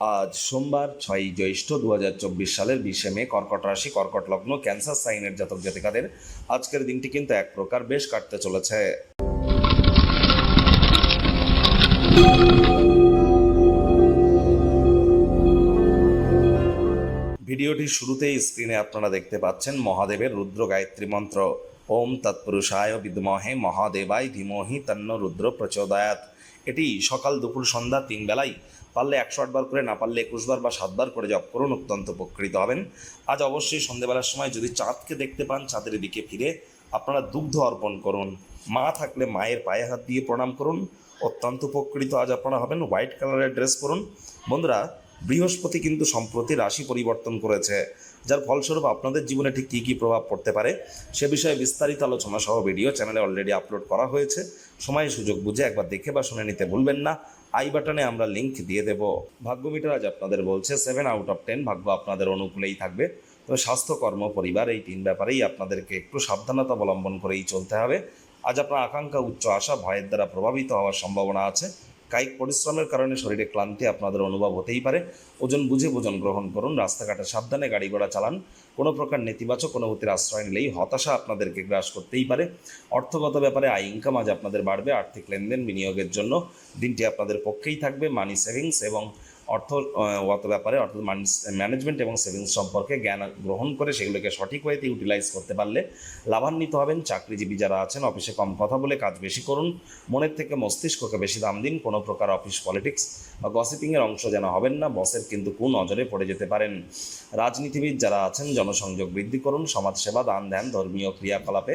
আজ সোমবার, ছয়ই জ্যৈষ্ঠ দু হাজার চব্বিশ সালের বিশে মে, কর্কট রাশি, কর্কট লগ্ন, ক্যান্সার সাইনের জাতক জাতিকাদের আজকের দিনটি কিন্তু এক প্রকার বেশ কাটতে চলেছে। ভিডিওটির শুরুতেই স্ক্রিনে আপনারা দেখতে পাচ্ছেন মহাদেবের রুদ্র গায়ত্রী মন্ত্র। ওম তৎপুরুষায় বিদ্মহে মহাদেবায় ধীমহি তন্ন রুদ্র প্রচোদয়াত। এটি সকাল দুপুর সন্ধ্যা তিন বেলায় পারলে একশো আটবার করে, না পারলে একুশবার বা সাতবার করে জপ করুন, অত্যন্ত উপকৃত হবেন। আজ অবশ্যই সন্ধ্যেবেলার সময় যদি চাঁদকে দেখতে পান, চাঁদের দিকে ফিরে আপনারা দুগ্ধ অর্পণ করুন। মা থাকলে মায়ের পায়ে হাত দিয়ে প্রণাম করুন। অত্যন্ত উপকৃত আজ আপনারা হবেন। হোয়াইট কালারের ড্রেস পরুন। বন্ধুরা বৃহস্পতি কিন্তু সম্প্রতি রাশি পরিবর্তন করেছে, যার ফলস্বরূপ আপনাদের জীবনে ঠিক কী কী প্রভাব পড়তে পারে সে বিষয়ে বিস্তারিত আলোচনা সহ ভিডিও চ্যানেলে অলরেডি আপলোড করা হয়েছে। সময় সুযোগ বুঝে একবার দেখে বা শুনে নিতে ভুলবেন না। আই বাটনে আমরা লিংক দিয়ে দেব। ভাগ্য মিটার আজ আপনাদের বলছে সেভেন আউট অফ টেন ভাগ্য আপনাদের অনুকূলেই থাকবে। তবে স্বাস্থ্য, কর্ম, পরিবার এই তিন ব্যাপারেই আপনাদেরকে একটু সাবধানতা অবলম্বন করেই চলতে হবে। আজ আপনার আকাঙ্ক্ষা, উচ্চ আশা, ভয়ের দ্বারা প্রভাবিত হওয়ার সম্ভাবনা আছে। কায়িক পরিশ্রমের কারণে শরীরে ক্লান্তি আপনাদের অনুভব হতেই পারে। ওজন বুঝে ভোজন গ্রহণ করুন, রাস্তাঘাটে সাবধানে গাড়ি ঘোড়া চালান। কোনো প্রকার নেতিবাচক অনুভূতির আশ্রয় নিলেই হতাশা আপনাদেরকে গ্রাস করতেই পারে। অর্থগত ব্যাপারে আয় ইনকাম আজ আপনাদের বাড়বে। আর্থিক লেনদেন বিনিয়োগের জন্য দিনটি আপনাদের পক্ষেই থাকবে। মানি সেভিংস এবং অর্থগত ব্যাপারে, অর্থাৎ মানি ম্যানেজমেন্ট এবং সেভিংস সম্পর্কে জ্ঞান গ্রহণ করে সেগুলোকে সঠিক ওয়েতে ইউটিলাইজ করতে পারলে লাভান্বিত হবেন চাকরিজীবী যারা আছেন অফিসে কম কথা বলে কাজ বেশি করুন, মনের থেকে মস্তিষ্ককে বেশি দাম দিন, কোনো প্রকার অফিস পলিটিক্স বা গসিপিংয়ের অংশ যেন হবেন না বসের কিন্তু কোন নজরে পড়ে যেতে পারেন। রাজনীতিবিদ যারা আছেন, জনসংযোগ বৃদ্ধি করুন, সমাজসেবা দান ধ্যান ধর্মীয় ক্রিয়াকলাপে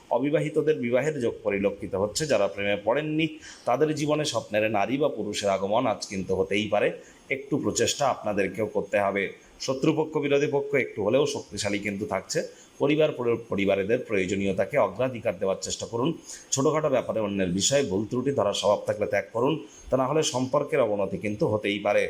অবিবাহিতদের বিবাহের যোগ পরিলক্ষিত হচ্ছে। যারা প্রেমে পড়েননি, তাদের জীবনে স্বপ্নের নারী বা পুরুষের আগমন আজ কিন্তু হতেই পারে। একটু প্রচেষ্টা আপনাদেরকেও করতে হবে। শত্রুপক্ষ, বিরোধী পক্ষ একটু হলেও শক্তিশালী কিন্তু থাকছে। পরিবার পরিবারেদের প্রয়োজনীয়তাকে অগ্রাধিকার দেওয়ার চেষ্টা করুন। ছোটোখাটো ব্যাপারে অন্যের বিষয়ে ভুল ত্রুটি ধরার স্বভাব থাকলে ত্যাগ করুন। তা না হলে সম্পর্কের অবনতি কিন্তু হতেই পারে।